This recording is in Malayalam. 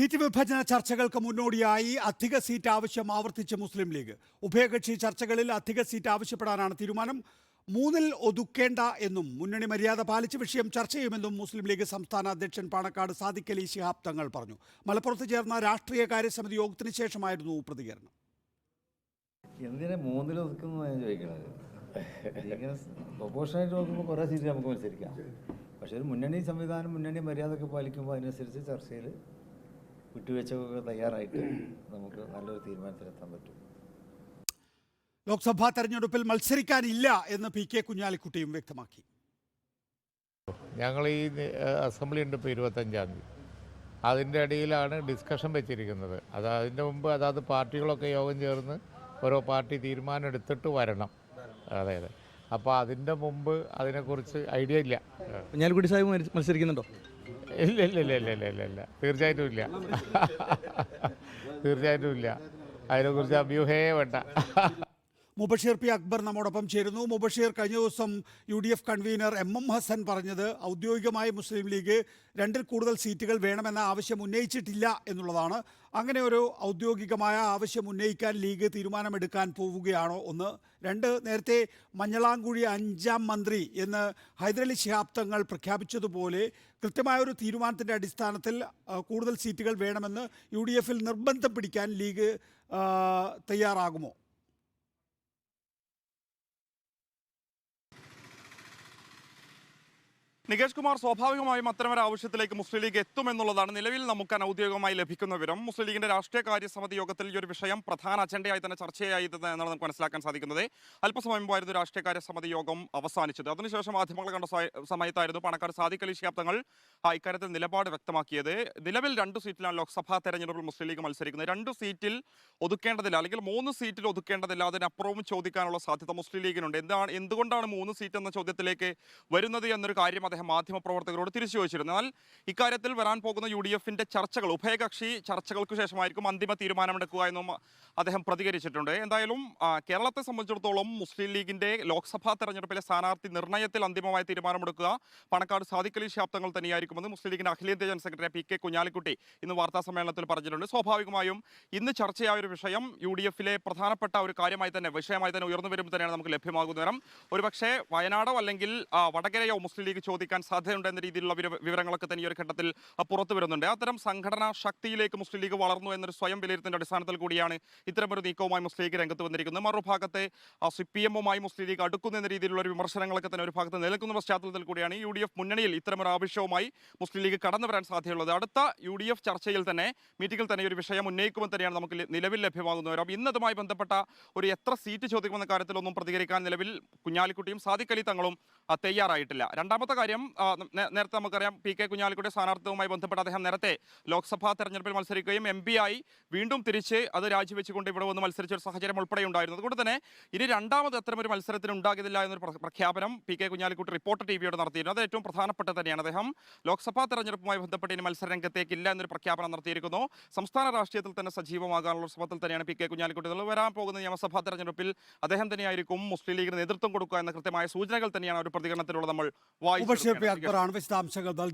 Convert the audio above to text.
സീറ്റ് വിഭജന ചർച്ചകൾക്ക് മുന്നോടിയായി അധിക സീറ്റ് ആവശ്യം ആവർത്തിച്ച് മുസ്ലിം ലീഗ്. ഉഭയകക്ഷി ചർച്ചകളിൽ അധിക സീറ്റ് ആവശ്യപ്പെടാനാണ് തീരുമാനം. മൂന്നിൽ ഒതുക്കേണ്ട എന്നും മുന്നണി മര്യാദ പാലിച്ച് വിഷയം ചർച്ച ചെയ്യുമെന്നും മുസ്ലിം ലീഗ് സംസ്ഥാന അധ്യക്ഷൻ പാണക്കാട് സാദിഖ് അലി ശിഹാബ് തങ്ങൾ പറഞ്ഞു. മലപ്പുറത്ത് ചേർന്ന രാഷ്ട്രീയ കാര്യസമിതി യോഗത്തിന് ശേഷമായിരുന്നു പ്രതികരണം. നോക്കുമ്പോൾ സീറ്റ് നമുക്ക് മത്സരിക്കാം. പക്ഷേ ഒരു മുന്നണി സംവിധാനം മുന്നണി മര്യാദയൊക്കെ പാലിക്കുമ്പോൾ അതിനനുസരിച്ച് ചർച്ചയിൽ വിട്ടുവീഴ്ചകളൊക്കെ തയ്യാറായിട്ട് നമുക്ക് നല്ലൊരു തീരുമാനത്തിലെത്താൻ പറ്റും. ലോക്സഭാ തെരഞ്ഞെടുപ്പിൽ മത്സരിക്കാനില്ല എന്ന് പി കെ കുഞ്ഞാലിക്കുട്ടിയും വ്യക്തമാക്കി. ഞങ്ങൾ ഈ അസംബ്ലി ഉണ്ട് ഇപ്പോൾ ഇരുപത്തഞ്ചാം തീയതി. അതിന്റെ ഇടയിലാണ് ഡിസ്കഷൻ വെച്ചിരിക്കുന്നത്. അത് അതിന്റെ മുമ്പ് അതാത് പാർട്ടികളൊക്കെ യോഗം ചേർന്ന് ഓരോ പാർട്ടി തീരുമാനം എടുത്തിട്ട് വരണം. അതെ അതെ. അപ്പോൾ അതിന്റെ മുമ്പ് അതിനെക്കുറിച്ച് ഐഡിയ ഇല്ല. കുഞ്ഞാലിക്കുട്ടി സാഹിബ് മത്സ- മത്സരിക്കുന്നുണ്ടോ? ഇല്ല ഇല്ല ഇല്ല ഇല്ല ഇല്ല ഇല്ല. ഇല്ല. തീർച്ചയായിട്ടും ഇല്ല. തീർച്ചയായിട്ടും ഇല്ല. അതിനെക്കുറിച്ച് അഭ്യൂഹേ വേണ്ട. മുബഷീർ പി അക്ബർ നമ്മോടൊപ്പം ചേരുന്നു. മുബഷീർ കഴിഞ്ഞ ദിവസം U D F convenor M M Hasan പറഞ്ഞത് ഔദ്യോഗികമായി മുസ്ലിം ലീഗ് രണ്ടിൽ കൂടുതൽ സീറ്റുകൾ വേണമെന്ന ആവശ്യം ഉന്നയിച്ചിട്ടില്ല എന്നുള്ളതാണ്. അങ്ങനെ ഒരു ഔദ്യോഗികമായ ആവശ്യം ഉന്നയിക്കാൻ ലീഗ് തീരുമാനമെടുക്കാൻ പോവുകയാണോ ഒന്ന് രണ്ട് നേരത്തെ മഞ്ഞളാംകുഴി അഞ്ചാം മന്ത്രി എന്ന് ഹൈദരലി ശിഹാബ് തങ്ങൾ പ്രഖ്യാപിച്ചതുപോലെ കൃത്യമായ ഒരു തീരുമാനത്തിന്റെ അടിസ്ഥാനത്തിൽ കൂടുതൽ സീറ്റുകൾ വേണമെന്ന് യു നിർബന്ധം പിടിക്കാൻ ലീഗ് തയ്യാറാകുമോ? നികേഷ് കുമാർ സ്വാഭാവികമായും അത്തരമൊരു ആവശ്യത്തിലേക്ക് മുസ്ലിം ലീഗ് എത്തുമെന്നുള്ളതാണ് നിലവിൽ നമുക്ക് അനൌദ്യോഗികമായി ലഭിക്കുന്ന വിവരം. മുസ്ലിം ലീഗിന്റെ രാഷ്ട്രീയ കാര്യ സമിതി യോഗത്തിൽ ഈ ഒരു വിഷയം പ്രധാന അജണ്ടയായി തന്നെ ചർച്ചയായി എന്നാണ് നമുക്ക് മനസ്സിലാക്കാൻ സാധിക്കുന്നത്. അല്പസമയം മുമ്പായിരുന്നു രാഷ്ട്രീയ കാര്യ സമിതി യോഗം അവസാനിച്ചത്. അതിനുശേഷം മാധ്യമങ്ങൾ കണ്ട സമയത്തായിരുന്നു പണക്കാർ സാദിഖ് അലി ആ, ഇക്കാര്യത്തിൽ നിലപാട് വ്യക്തമാക്കിയത്. നിലവിൽ രണ്ട് സീറ്റിലാണ് ലോക്സഭാ തെരഞ്ഞെടുപ്പിൽ മുസ്ലിം ലീഗ് മത്സരിക്കുന്നത്. രണ്ട് സീറ്റിൽ ഒതുക്കേണ്ടതില്ല അല്ലെങ്കിൽ മൂന്ന് സീറ്റിൽ ഒതുക്കേണ്ടതില്ല അതിനപ്പുറവും ചോദിക്കാനുള്ള സാധ്യത മുസ്ലിം ലീഗിനുണ്ട്. എന്താണ് എന്തുകൊണ്ടാണ് മൂന്ന് സീറ്റ് എന്ന ചോദ്യത്തിലേക്ക് വരുന്നത് എന്നൊരു കാര്യം അദ്ദേഹം മാധ്യമപ്രവർത്തകരോട് തിരിച്ചു ചോദിച്ചിരുന്നു. എന്നാൽ ഇക്കാര്യത്തിൽ വരാൻ പോകുന്ന യു ഡി എഫിന്റെ ചർച്ചകൾ ഉഭയകക്ഷി ചർച്ചകൾക്ക് ശേഷമായിരിക്കും അന്തിമ തീരുമാനമെടുക്കുക എന്നും അദ്ദേഹം പ്രതികരിച്ചിട്ടുണ്ട്. എന്തായാലും കേരളത്തെ സംബന്ധിച്ചിടത്തോളം മുസ്ലിം ലീഗിന്റെ ലോക്സഭാ തെരഞ്ഞെടുപ്പിലെ സ്ഥാനാർത്ഥി നിർണയത്തിൽ അന്തിമമായി തീരുമാനമെടുക്കുക പണക്കാട് സാധിക്കലി ശാബ്ദങ്ങൾ തന്നെയായിരിക്കുമെന്ന് മുസ്ലിം ലീഗിന്റെ അഖിലേന്ത്യാ general secretary P K Kunhalikutty ഇന്ന് വാർത്താ സമ്മേളനത്തിൽ പറഞ്ഞിട്ടുണ്ട്. സ്വാഭാവികമായും ഇന്ന് ചർച്ചയായ ഒരു വിഷയം യു ഡി എഫിലെ പ്രധാനപ്പെട്ട ഒരു കാര്യമായി തന്നെ വിഷയമായി തന്നെ ഉയർന്നു വരുമ്പോൾ തന്നെയാണ് നമുക്ക് ലഭ്യമാകുന്ന നേരം ഒരുപക്ഷെ വയനാടോ അല്ലെങ്കിൽ വടകരയോ മുസ്ലിം ലീഗ് ചോദിക്കാൻ സാധ്യതയുണ്ട് എന്ന രീതിയിലുള്ള വിവര- വിവരങ്ങളൊക്കെ തന്നെ ഈ ഒരു ഘട്ടത്തിൽ പുറത്തു വരുന്നുണ്ട്. അത്തരം സംഘടനാ ശക്തിയിലേക്ക് മുസ്ലിം ലീഗ് വളർന്നു എന്നൊരു സ്വയം വിലയിരുത്തിന്റെ അടിസ്ഥാനത്തിൽ കൂടിയാണ് ഇത്തരമൊരു നീക്കവുമായി മുസ്ലിം ലീഗ് രംഗത്ത് വന്നിരിക്കുന്നത്. മറുഭാഗത്തെ സി പി എമ്മുമായി മുസ്ലിം ലീഗ് അടുക്കുന്ന എന്ന രീതിയിലുള്ള ഒരു വിമർശനങ്ങളൊക്കെ തന്നെ ഒരു ഭാഗത്ത് നിലനിൽക്കുന്ന പശ്ചാത്തലത്തിൽ കൂടിയാണ് യു ഡി എഫ് മുന്നണിയിൽ ഇത്തരമൊരു ആവശ്യവുമായി മുസ്ലിം ലീഗ് കടന്നു വരാൻ സാധ്യതയുള്ളത്. അടുത്ത യു ഡി എഫ് ചർച്ചയിൽ തന്നെ മീറ്റിംഗിൽ തന്നെ ഒരു വിഷയം ഉന്നയിക്കുമെന്ന് തന്നെയാണ് നമുക്ക് നിലവിൽ ലഭ്യമാകുന്നത്. അപ്പം ഇന്നതുമായി ബന്ധപ്പെട്ട ഒരു എത്ര സീറ്റ് ചോദിക്കുമെന്ന കാര്യത്തിലൊന്നും പ്രതികരിക്കാൻ നിലവിൽ കുഞ്ഞാലിക്കുട്ടിയും സാദിഖ് തങ്ങളും തയ്യാറായിട്ടില്ല. രണ്ടാമത്തെ കാര്യം നേ- നേരത്തെ നമുക്കറിയാം പി കെ കുഞ്ഞാലിക്കുട്ടി സ്ഥാനാർത്ഥിയുമായി ബന്ധപ്പെട്ട് അദ്ദേഹം നേരത്തെ ലോക്സഭാ തെരഞ്ഞെടുപ്പിൽ മത്സരിക്കുകയും എം ആയി വീണ്ടും തിരിച്ച് അത് രാജിവെച്ചുകൊണ്ട് ഇവിടെ വന്ന് മത്സരിച്ച ഒരു സാഹചര്യം ഉൾപ്പെടെ ഉണ്ടായിരുന്നു അതുകൊണ്ട് തന്നെ ഇനി രണ്ടാമത് അത്തരമൊരു മത്സരത്തിന് ഉണ്ടാകില്ല എന്നൊരു പ്രഖ്യാപനം P K Kunhalikutty reporter T വിയോട് നടത്തിയിരുന്നു. അത് ഏറ്റവും പ്രധാനപ്പെട്ട തന്നെയാണ്. അദ്ദേഹം ലോക്സഭാ തെരഞ്ഞെടുപ്പുമായി ബന്ധപ്പെട്ട് ഇനി മത്സര രംഗത്തേക്കില്ല എന്നൊരു പ്രഖ്യാപനം നടത്തിയിരിക്കുന്നു. സംസ്ഥാന രാഷ്ട്രീയത്തിൽ തന്നെ സജീവമാകാനുള്ള ശ്രമത്തിൽ തന്നെയാണ് പി കെ കുഞ്ഞാലിക്കുട്ടി. വരാൻ പോകുന്ന നിയമസഭാ തെരഞ്ഞെടുപ്പിൽ അദ്ദേഹം തന്നെയായിരിക്കും മുസ്ലിം ലീഗിന് നേതൃത്വം കൊടുക്കുക എന്ന കൃത്യമായ സൂചനകൾ തന്നെയാണ് ഒരു പ്രതികരണത്തിലൂടെ നമ്മൾ ਕੁਛ ਪਿਆ- ਪੁਰਾਣ ਵਿੱਚ ਤਾਂ ਸਿੰਘ ਅਬਦਲ